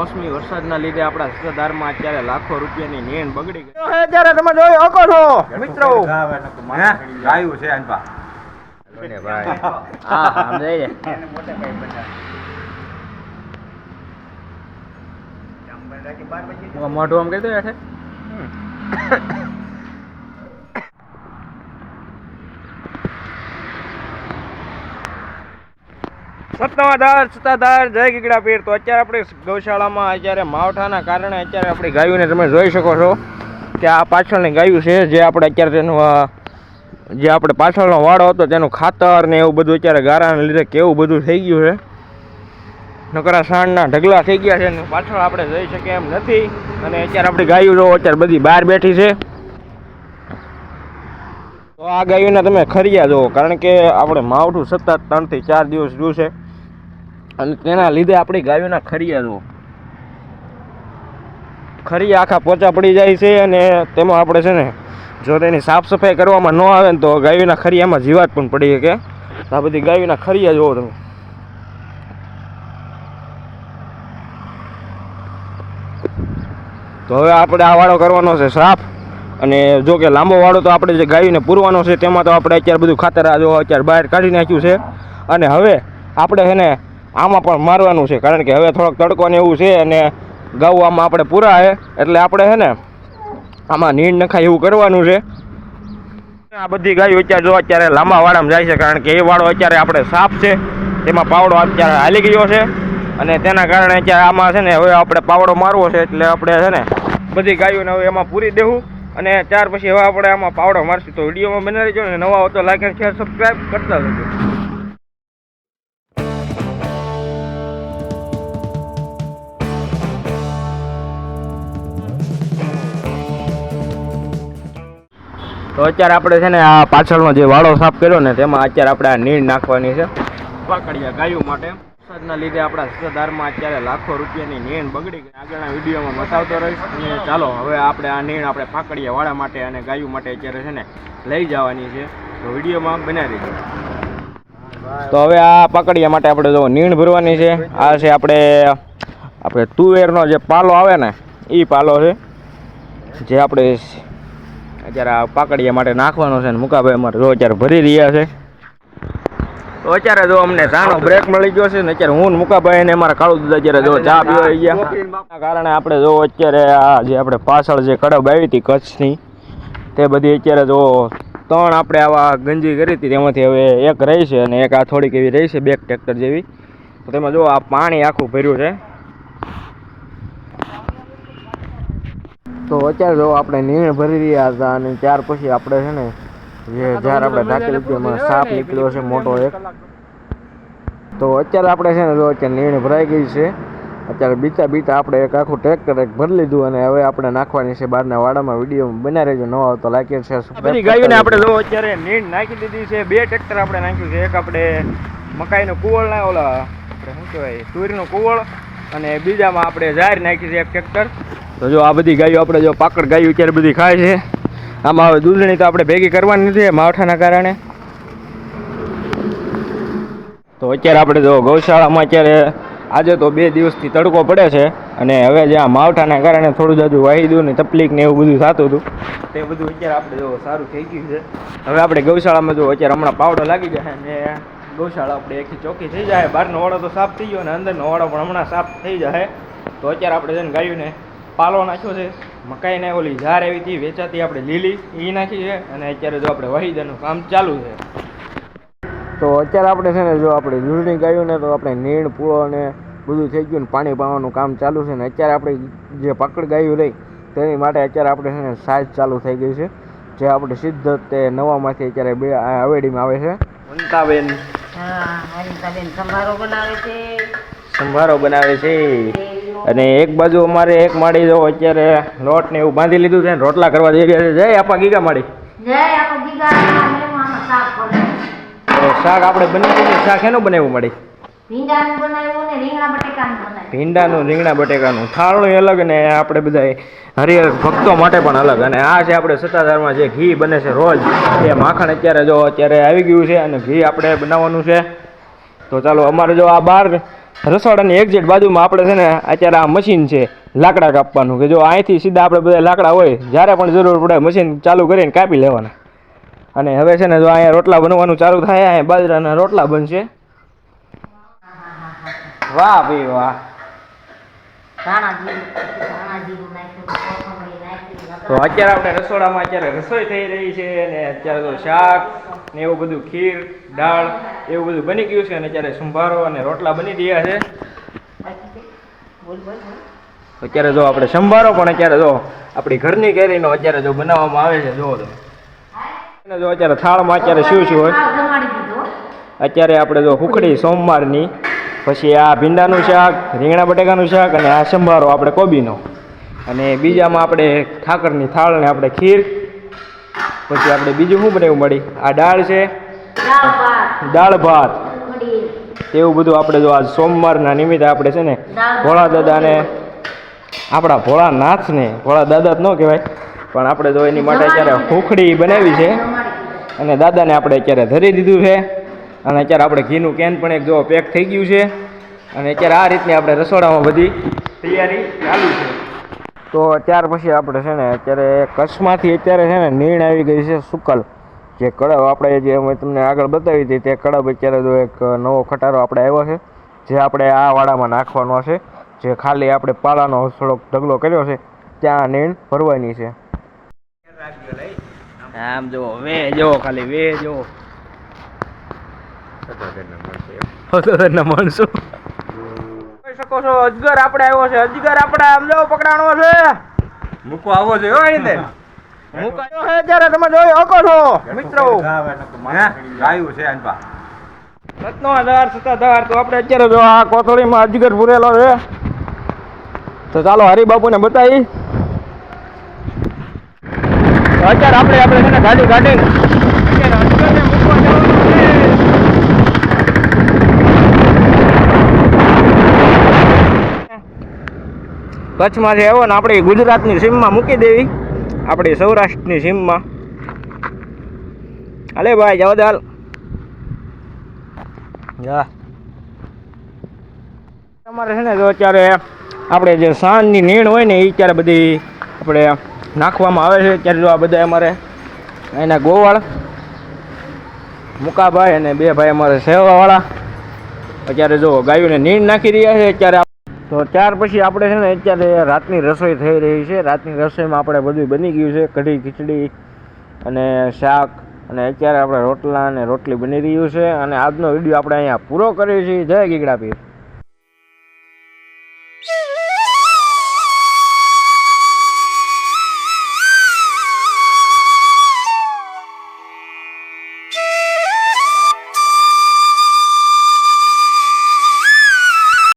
કમોસમી વરસાદના લીધે આપણા સત્તાધારમાં અત્યારે લાખો રૂપિયાની નેણ બગડી ગઈ. અત્યારે તમે જોઈ શકો છો મિત્રો ગાયું. છે આનપા હા હા સમજાય મોઢું આમ કરી દો હેઠે સત્તાધાર સત્તાધાર જય ગીગડા પીર. તો અત્યારે આપણે ગૌશાળામાં અત્યારે માવઠાના કારણે અત્યારે આપણી ગાયોને તમે જોઈ શકો છો કે આ પાછળની ગાયું છે, જે આપણે અત્યારે તેનું જે આપણે પાછળનો વાળો હતો, તેનું ખાતર ને એવું બધું અત્યારે ગારાને લીધે કેવું બધું થઈ ગયું છે. નકરા સાંડના ઢગલા થઈ ગયા છે ને પાછળ આપણે જઈ શકીએ એમ નથી. અને અત્યારે આપણી ગાયું જો અત્યારે બધી બહાર બેઠી છે. તો આ ગાયોને તમે ખરીયા જુઓ, કારણ કે આપણે માવઠું સતત ત્રણથી ચાર દિવસ જોયું છે. અને તેના લીધે આપણી ગાયોના ખરીયા જુઓ ખરી આખા પોચા પડી જાય છે અને તેમાં આપણે છે ને, જો તેની સાફ સફાઈ કરવામાં ન આવે ને તો ગાયોના ખરિયામાં જીવાત પણ પડી શકે. આ બધી ગાયોના ખરીયા જુઓ તમે. તો હવે આપણે આ વાળો કરવાનો છે સાફ. અને જો કે લાંબો વાળો તો આપણે જે ગાયોને પૂરવાનો છે તેમાં તો આપણે અત્યારે બધું ખાતર આ જો અત્યારે બહાર કાઢી નાખ્યું છે. અને હવે આપણે છે ને આમાં પણ મારવાનું છે, કારણ કે હવે થોડોક તડકોને એવું છે અને ઘઉં આમાં આપણે પૂરા એટલે આપણે છે ને આમાં નીણ નખાય એવું કરવાનું છે. આ બધી ગાયો અત્યારે જો અત્યારે લાંબા વાળામાં જાય છે, કારણ કે એ વાળો અત્યારે આપણે સાફ છે, તેમાં પાવડો અત્યારે હાલી ગયો છે અને તેના કારણે અત્યારે આમાં છે ને હવે આપણે પાવડો મારવો છે, એટલે આપણે છે ને બધી ગાયોને હવે એમાં પૂરી દેવું અને ત્યાર પછી હવે આપણે આમાં પાવડો મારશું. તો વિડીયોમાં બનાવી દેજો ને નવા હો તો લાઈક અને શેર સબસ્ક્રાઈબ કરતા રહેજો. તો અત્યારે આપણે છે ને આ પાછળનો જે વાળો સાફ કર્યો ને તેમાં અત્યારે આપણે આ નીણ નાખવાની છે પાકડિયા ગાયો માટે. વરસાદના લીધે આપણા સત્તાધારમાં અત્યારે લાખો રૂપિયાની નીણ બગડી ગઈ. આગળના વિડીયોમાં બતાવતો રહીશ. અને ચાલો, હવે આપણે આ નીણ આપણે પાકડિયા વાળા માટે અને ગાયો માટે અત્યારે છે ને લઈ જવાની છે. તો વિડીયોમાં બનાવી દેજો તો હવે આ પાકડિયા માટે આપણે જો નીણ ભરવાની છે. આ છે આપણે આપણે તુવેરનો જે પાલો આવે ને એ પાલો છે. જે આપણે અત્યારે આ પાકડીયા માટે નાખવાનો છે ને મુકાભાઈ અમારે જો અત્યારે ભરી રહ્યા છે. તો અત્યારે જો અમને સાનો બ્રેક મળી ગયો છે ને અત્યારે હું મુકાભાઈ ને અમારા કાળુ દાદા અત્યારે જો ચા પીવા ગયા. કારણે આપણે જો અત્યારે આ જે આપણે પાછળ જે કડબ આવી હતી કચ્છની, તે બધી અત્યારે જો ત્રણ આપણે આવા ગંજી કરી હતી, તેમાંથી હવે એક રહી છે અને એક આ થોડીક એવી રહી છે, બેક ટ્રેક્ટર જેવી. તો તેમાં જો આ પાણી આખું ભર્યું છે. તો અત્યારે જો આપણે નીણ ભરી રહ્યા હતા અને ત્યાર પછી આપણે છે ને જે જ્યારે આપણે ઢાંકી લીધું એમાં સાપ નીકળ્યો છે મોટો એક. તો અત્યારે આપણે છે ને જો અત્યારે નીણ ભરાઈ ગઈ છે. અત્યારે બીતા બીતા આપણે એક આખું ટ્રેક્ટર એક ભરી લીધું અને હવે આપણે નાખવાની છે બહારના વાડામાં. વીડિયો બના રહેજો. ન આવતો લાગે છે શેર બધી ગાયોને આપણે જો અત્યારે નીણ નાખી દીધી છે. બે ટ્રેક્ટર આપણે નાખ્યું છે. એક આપણે મકાઈનો કુવળ ના ઓલા આપણે શું કહેવાય તુરીનો કુવળ અને બીજામાં આપણે જાહેર નાખી છે એક ટ્રેક્ટર તો જો આ બધી ગાયો આપણે જો પાકડ ગાયો અત્યારે બધી ખાય છે. આમાં હવે દૂધણી તો આપણે ભેગી કરવાની નથી માવઠાના કારણે. તો અત્યારે આપણે જો ગૌશાળામાં અત્યારે આજે તો બે દિવસથી તડકો પડે છે અને હવે જે માવઠાના કારણે થોડું જાજુ વાહિદું ને તકલીફ ને એવું બધું થતું હતું, તે બધું અત્યારે આપણે જો સારું થઈ ગયું છે. હવે આપણે ગૌશાળામાં જો અત્યારે હમણાં પાવડો લાગી જાય ને ગૌશાળા આપણે એકથી ચોખ્ખી થઈ જાય, બહારનો વાળો તો સાફ થઈ ગયો અને અંદરનો વાળો પણ હમણાં સાફ થઈ જાય. તો અત્યારે આપણે જઈને ગાયોને પાલો નાખ્યો છે મકાઈને ઓલી ઝાર આવી હતી વેચાતી આપણે લીલી એ નાખી છે અને અત્યારે જો આપણે વહીદાનું કામ ચાલુ છે. તો અત્યારે આપણે છે ને જો આપણે દૂધની ગાયું ને તો આપણે નીણ પૂળો ને બધું થઈ ગયું ને પાણી પાવાનું કામ ચાલુ છે ને અત્યારે આપણે જે પકડ ગાયું રહી તેની માટે અત્યારે આપણે છે ને સાઈઝ ચાલુ થઈ ગઈ છે જે આપણે સિદ્ધ તે નવામાંથી અત્યારે બે હવેડીમાં આવે છે. વંતાબેન હા હરિતાબેન સંભારો બનાવે છે. સંભારો બનાવે છે. અને એક બાજુ અમારે એક માળી જો અત્યારે લોટ ને એવું બાંધી લીધું છે ને રોટલા કરવા જઈ રહ્યા છે. જય આપા ગીગા માળી. શાક આપણે બનાવ્યું શાક એનું બનાવ્યું મળી? ભીંડાનું રીંગણા બટેકાનું થાળનું અલગ ને આપણે બધા હરિહર ભક્તો માટે પણ અલગ. અને આ છે આપણે સત્તાધારમાં જે ઘી બને છે રોજ એ માખણ અત્યારે જો અત્યારે આવી ગયું છે અને ઘી આપણે બનાવવાનું છે. તો ચાલો અમારે જો આ બાર રસોડાની એક્ઝેક્ટ બાજુમાં આપણે છે ને અત્યારે આ મશીન છે, લાકડા કાપવાનું, કે જો અહીંથી સીધા આપણે બધા લાકડા હોય, જ્યારે પણ જરૂર પડે મશીન ચાલુ કરીને કાપી લેવાના. અને હવે છે ને જો અહીંયા રોટલા બનવાનું ચાલુ થાય, અહીંયા બાજરાના રોટલા બનશે. વાહ ભાઈ વાહ. તો અત્યારે આપણે રસોડામાં અત્યારે રસોઈ થઈ રહી છે અને અત્યારે તો શાક ને એવું બધું ખીર, દાળ એવું બધું બની ગયું છે અને અત્યારે સંભારો અને રોટલા બની રહ્યા છે. અત્યારે જો આપણે સંભારો પણ અત્યારે જો આપણી ઘરની કેરીનો અત્યારે જો બનાવવામાં આવે છે, જુઓ તમે. જો અત્યારે થાળમાં અત્યારે શું શું હોય? અત્યારે આપણે જો હુકડી સોમવારની, પછી આ ભીંડાનું શાક, રીંગણા બટેકાનું શાક અને આ સંભારો, આપણે કોબીનો. અને બીજામાં આપણે ઠાકરની થાળને આપણે ખીર પછી આપણે બીજું શું બનાવ્યું મળી? આ દાળ છે? દાળ ભાત. એવું બધું આપણે જો આજ સોમવારના નિમિત્તે આપણે છે ને ભોળા દાદાને આપણા ભોળા નાથને ભોળા દાદા જ ન કહેવાય પણ આપણે જો એની માટે અત્યારે હુખડી બનાવી છે. અને દાદાને આપણે અત્યારે ધરી દીધું છે. અને અત્યારે આપણે ઘીનું કેન પણ એક જો પેક થઈ ગયું છે. અને અત્યારે આ રીતની આપણે રસોડામાં બધી તૈયારી ચાલુ છે. તો ત્યાર પછી આપણે છે ને અત્યારે કચ્છમાંથી અત્યારે છે ને નીણ આવી ગઈ છે સુકલ. જે કડબ આપણે જે અમે તમને આગળ બતાવી હતી તે કડબ અત્યારે જો એક નવો ખટારો આપણે આવ્યો છે જે આપણે આ વાડામાં નાખવાનો છે. જે ખાલી આપણે પાલાનો થોડોક ઢગલો કર્યો છે ત્યાં નીણ ભરવાની છે. આમ જો વે જો ખાલી વે જો ના માણસો જોઈ શકો છો અજગર આપણે આવ્યો છે. અજગર આપણે આમ જો પકડાણો છે. મૂકો આવો જોઈએ હો અહીં તે. હું છે ત્યારે તમે જોઈ શકો છો મિત્રો? ગાયું. છે આની રત્નો હજાર સત્તાધાર તો આપણે અત્યારે જો આ કોથળીમાં અજગર પૂરેલો છે. તો ચાલો હરિબાપુને બતાવી. અત્યારે આપણે આપણે છે ને ગાડી કાઢીને અત્યારે અજગરને મૂકવા જવાનું છે કચ્છમાંથી આવ્યો ને આપણે ગુજરાતની સીમમાં મૂકી દેવી. આપણી સૌરાષ્ટ્રની સીમમાં. હાલે ભાઈ જાવ દાલ. તમારે છે ને જો અત્યારે આપણે જે સાંજની નીણ હોય ને એ અત્યારે બધી આપણે નાખવામાં આવે છે. અત્યારે જો આ બધા અમારે એના ગોવાળ, મુકાભાઈ અને બે ભાઈ અમારે સેવાવાળા. અત્યારે જો ગાયોને નીણ નાખી રહ્યા છે. અત્યારે તો ત્યાર પછી આપણે છે ને અત્યારે રાતની રસોઈ થઈ રહી છે. રાતની રસોઈમાં આપણે બધું બની ગયું છે. કઢી, ખીચડી અને શાક અને અત્યારે આપણે રોટલા અને રોટલી બની રહ્યું છે. અને આજનો વીડિયો આપણે અહીંયા પૂરો કરીએ છીએ. જય ગીગડા પીર